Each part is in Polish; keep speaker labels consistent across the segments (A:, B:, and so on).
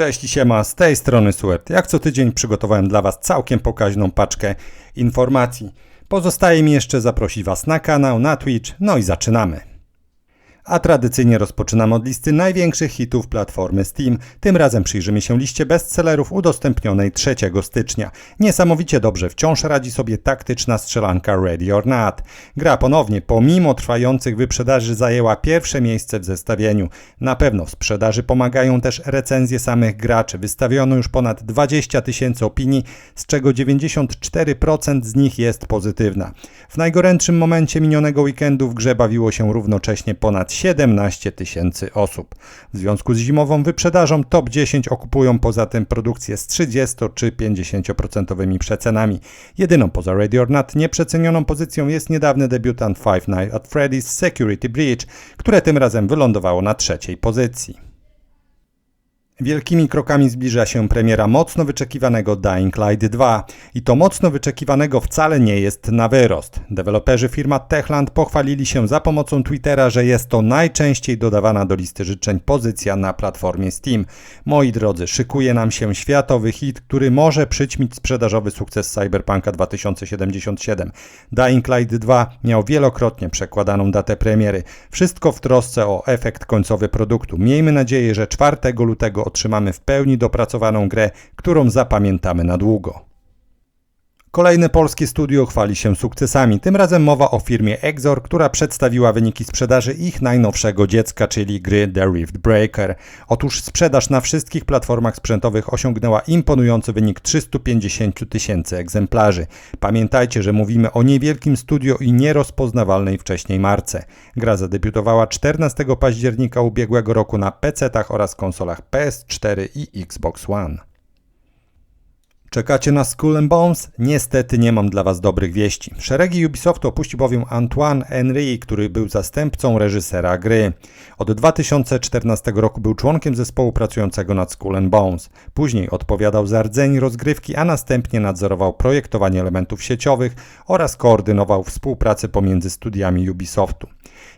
A: Cześć i siema, z tej strony Suet. Jak co tydzień przygotowałem dla Was całkiem pokaźną paczkę informacji. Pozostaje mi jeszcze zaprosić Was na kanał, na Twitch, no i zaczynamy. A tradycyjnie rozpoczynamy od listy największych hitów platformy Steam. Tym razem przyjrzymy się liście bestsellerów udostępnionej 3 stycznia. Niesamowicie dobrze wciąż radzi sobie taktyczna strzelanka Ready or Not. Gra ponownie, pomimo trwających wyprzedaży, zajęła pierwsze miejsce w zestawieniu. Na pewno w sprzedaży pomagają też recenzje samych graczy. Wystawiono już ponad 20 tysięcy opinii, z czego 94% z nich jest pozytywna. W najgorętszym momencie minionego weekendu w grze bawiło się równocześnie ponad 17 tysięcy osób. W związku z zimową wyprzedażą top 10 okupują poza tym produkcje z 30 czy 50% przecenami. Jedyną poza Radio or Not nieprzecenioną pozycją jest niedawny debiutant Five Nights at Freddy's Security Breach, które tym razem wylądowało na trzeciej pozycji. Wielkimi krokami zbliża się premiera mocno wyczekiwanego Dying Light 2 i to mocno wyczekiwanego wcale nie jest na wyrost. Deweloperzy firma Techland pochwalili się za pomocą Twittera, że jest to najczęściej dodawana do listy życzeń pozycja na platformie Steam. Moi drodzy, szykuje nam się światowy hit, który może przyćmić sprzedażowy sukces Cyberpunka 2077. Dying Light 2 miał wielokrotnie przekładaną datę premiery. Wszystko w trosce o efekt końcowy produktu. Miejmy nadzieję, że 4 lutego otrzymamy w pełni dopracowaną grę, którą zapamiętamy na długo. Kolejne polskie studio chwali się sukcesami. Tym razem mowa o firmie Exor, która przedstawiła wyniki sprzedaży ich najnowszego dziecka, czyli gry The Rift Breaker. Otóż sprzedaż na wszystkich platformach sprzętowych osiągnęła imponujący wynik 350 tysięcy egzemplarzy. Pamiętajcie, że mówimy o niewielkim studio i nierozpoznawalnej wcześniej marce. Gra zadebiutowała 14 października ubiegłego roku na PC-tach oraz konsolach PS4 i Xbox One. Czekacie na Skull and Bones? Niestety nie mam dla Was dobrych wieści. Szeregi Ubisoftu opuścił bowiem Antoine Henry, który był zastępcą reżysera gry. Od 2014 roku był członkiem zespołu pracującego nad Skull and Bones. Później odpowiadał za rdzeń rozgrywki, a następnie nadzorował projektowanie elementów sieciowych oraz koordynował współpracę pomiędzy studiami Ubisoftu.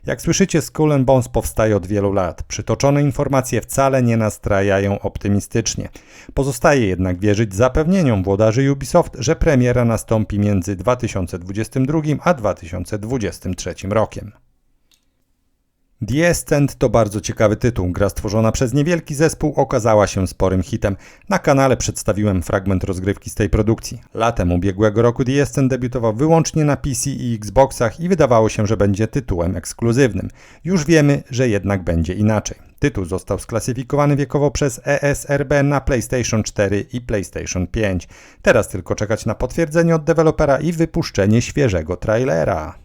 A: Jak słyszycie, Skull and Bones powstaje od wielu lat. Przytoczone informacje wcale nie nastrajają optymistycznie. Pozostaje jednak wierzyć zapewnieniom włodarzy Ubisoft, że premiera nastąpi między 2022 a 2023 rokiem. The Ascent to bardzo ciekawy tytuł. Gra stworzona przez niewielki zespół okazała się sporym hitem. Na kanale przedstawiłem fragment rozgrywki z tej produkcji. Latem ubiegłego roku The Ascent debiutował wyłącznie na PC i Xboxach i wydawało się, że będzie tytułem ekskluzywnym. Już wiemy, że jednak będzie inaczej. Tytuł został sklasyfikowany wiekowo przez ESRB na PlayStation 4 i PlayStation 5. Teraz tylko czekać na potwierdzenie od dewelopera i wypuszczenie świeżego trailera.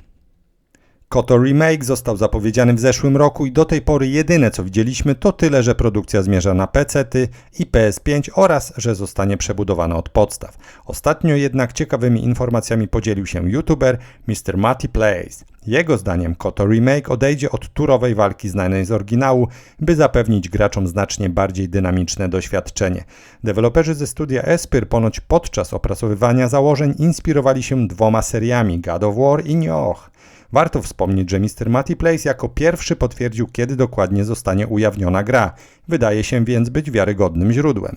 A: Koto Remake został zapowiedziany w zeszłym roku i do tej pory jedyne co widzieliśmy to tyle, że produkcja zmierza na PC-ty i PS5 oraz, że zostanie przebudowana od podstaw. Ostatnio jednak ciekawymi informacjami podzielił się youtuber Mr. Matty Plays. Jego zdaniem Koto Remake odejdzie od turowej walki znanej z oryginału, by zapewnić graczom znacznie bardziej dynamiczne doświadczenie. Deweloperzy ze studia Espyr ponoć podczas opracowywania założeń inspirowali się dwoma seriami God of War i Nioh. Warto wspomnieć, że Mr. Matty Place jako pierwszy potwierdził, kiedy dokładnie zostanie ujawniona gra. Wydaje się więc być wiarygodnym źródłem.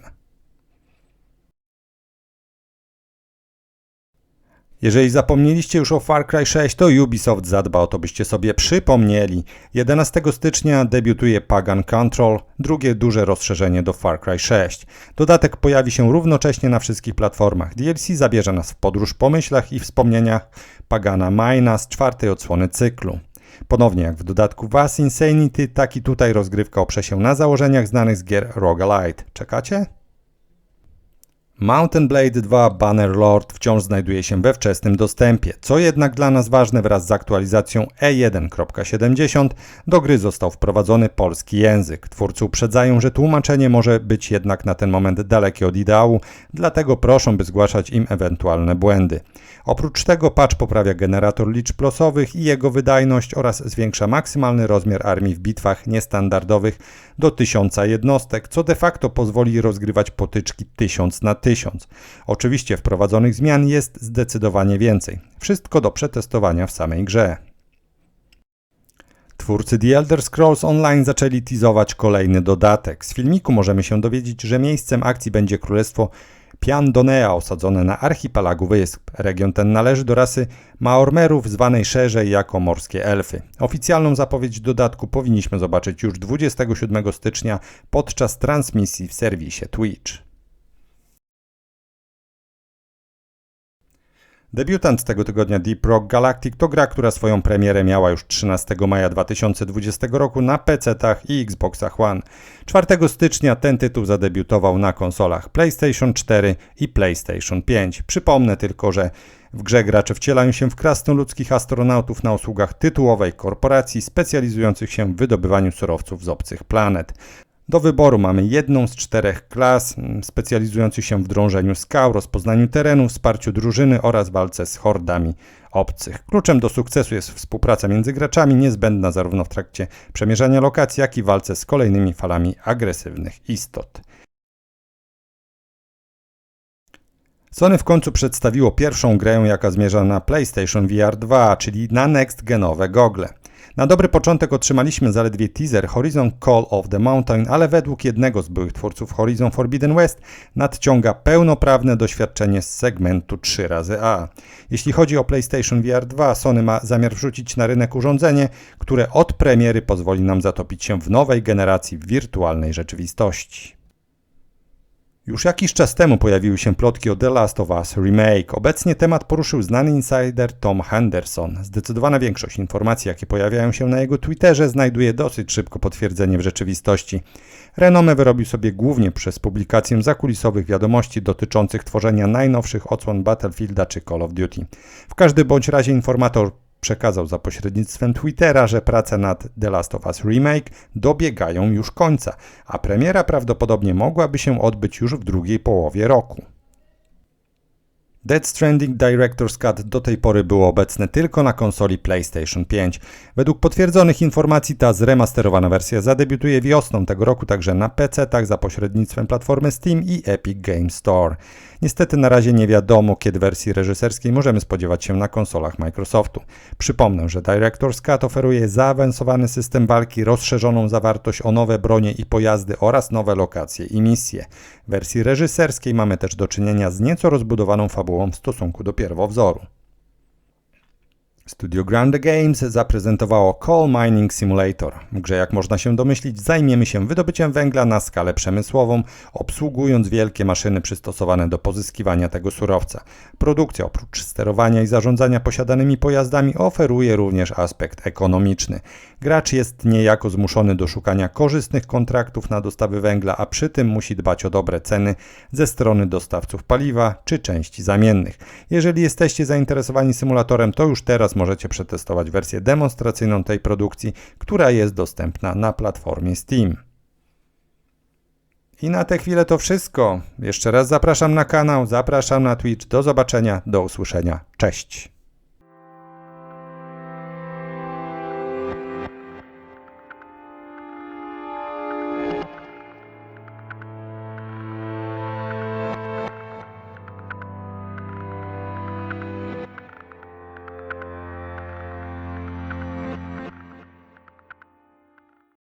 A: Jeżeli zapomnieliście już o Far Cry 6, to Ubisoft zadba o to, byście sobie przypomnieli. 11 stycznia debiutuje Pagan Control, drugie duże rozszerzenie do Far Cry 6. Dodatek pojawi się równocześnie na wszystkich platformach. DLC zabierze nas w podróż po myślach i wspomnieniach Pagana Maina z czwartej odsłony cyklu. Ponownie jak w dodatku Was Insanity, tak i tutaj rozgrywka oprze się na założeniach znanych z gier Roguelite. Czekacie? Mountain Blade 2 Bannerlord wciąż znajduje się we wczesnym dostępie, co jednak dla nas ważne wraz z aktualizacją E1.70 do gry został wprowadzony polski język. Twórcy uprzedzają, że tłumaczenie może być jednak na ten moment dalekie od ideału, dlatego proszą, by zgłaszać im ewentualne błędy. Oprócz tego patch poprawia generator liczb losowych i jego wydajność oraz zwiększa maksymalny rozmiar armii w bitwach niestandardowych do 1000 jednostek, co de facto pozwoli rozgrywać potyczki 1000 na 1000. Oczywiście wprowadzonych zmian jest zdecydowanie więcej. Wszystko do przetestowania w samej grze. Twórcy The Elder Scrolls Online zaczęli teasować kolejny dodatek. Z filmiku możemy się dowiedzieć, że miejscem akcji będzie królestwo Piandonea osadzone na archipelagu wysp. Region ten należy do rasy Maormerów, zwanej szerzej jako morskie elfy. Oficjalną zapowiedź dodatku powinniśmy zobaczyć już 27 stycznia podczas transmisji w serwisie Twitch. Debiutant tego tygodnia Deep Rock Galactic to gra, która swoją premierę miała już 13 maja 2020 roku na PC-tach i Xboxach One. 4 stycznia ten tytuł zadebiutował na konsolach PlayStation 4 i PlayStation 5. Przypomnę tylko, że w grze gracze wcielają się w krasnoludzkich astronautów na usługach tytułowej korporacji specjalizujących się w wydobywaniu surowców z obcych planet. Do wyboru mamy jedną z czterech klas mm, specjalizujących się w drążeniu skał, rozpoznaniu terenu, wsparciu drużyny oraz walce z hordami obcych. Kluczem do sukcesu jest współpraca między graczami, niezbędna zarówno w trakcie przemierzania lokacji, jak i walce z kolejnymi falami agresywnych istot. Sony w końcu przedstawiło pierwszą grę, jaka zmierza na PlayStation VR 2, czyli na next-genowe gogle. Na dobry początek otrzymaliśmy zaledwie teaser Horizon Call of the Mountain, ale według jednego z byłych twórców Horizon Forbidden West nadciąga pełnoprawne doświadczenie z segmentu 3 razy A. Jeśli chodzi o PlayStation VR 2, Sony ma zamiar wrzucić na rynek urządzenie, które od premiery pozwoli nam zatopić się w nowej generacji wirtualnej rzeczywistości. Już jakiś czas temu pojawiły się plotki o The Last of Us Remake. Obecnie temat poruszył znany insider Tom Henderson. Zdecydowana większość informacji, jakie pojawiają się na jego Twitterze, znajduje dosyć szybko potwierdzenie w rzeczywistości. Renomę wyrobił sobie głównie przez publikację zakulisowych wiadomości dotyczących tworzenia najnowszych odsłon Battlefielda czy Call of Duty. W każdym bądź razie informator przekazał za pośrednictwem Twittera, że prace nad The Last of Us Remake dobiegają już końca, a premiera prawdopodobnie mogłaby się odbyć już w drugiej połowie roku. Dead Stranding Director's Cut do tej pory było obecne tylko na konsoli PlayStation 5. Według potwierdzonych informacji ta zremasterowana wersja zadebiutuje wiosną tego roku także na PC-tach za pośrednictwem platformy Steam i Epic Games Store. Niestety na razie nie wiadomo, kiedy wersji reżyserskiej możemy spodziewać się na konsolach Microsoftu. Przypomnę, że Director's Cut oferuje zaawansowany system walki, rozszerzoną zawartość o nowe bronie i pojazdy oraz nowe lokacje i misje. W wersji reżyserskiej mamy też do czynienia z nieco rozbudowaną fabułą w stosunku do pierwowzoru. Studio Grande Games zaprezentowało Coal Mining Simulator. W grze, jak można się domyślić, zajmiemy się wydobyciem węgla na skalę przemysłową, obsługując wielkie maszyny przystosowane do pozyskiwania tego surowca. Produkcja oprócz sterowania i zarządzania posiadanymi pojazdami oferuje również aspekt ekonomiczny. Gracz jest niejako zmuszony do szukania korzystnych kontraktów na dostawy węgla, a przy tym musi dbać o dobre ceny ze strony dostawców paliwa czy części zamiennych. Jeżeli jesteście zainteresowani symulatorem, to już teraz możecie przetestować wersję demonstracyjną tej produkcji, która jest dostępna na platformie Steam. I na tę chwilę to wszystko. Jeszcze raz zapraszam na kanał, zapraszam na Twitch. Do zobaczenia, do usłyszenia. Cześć.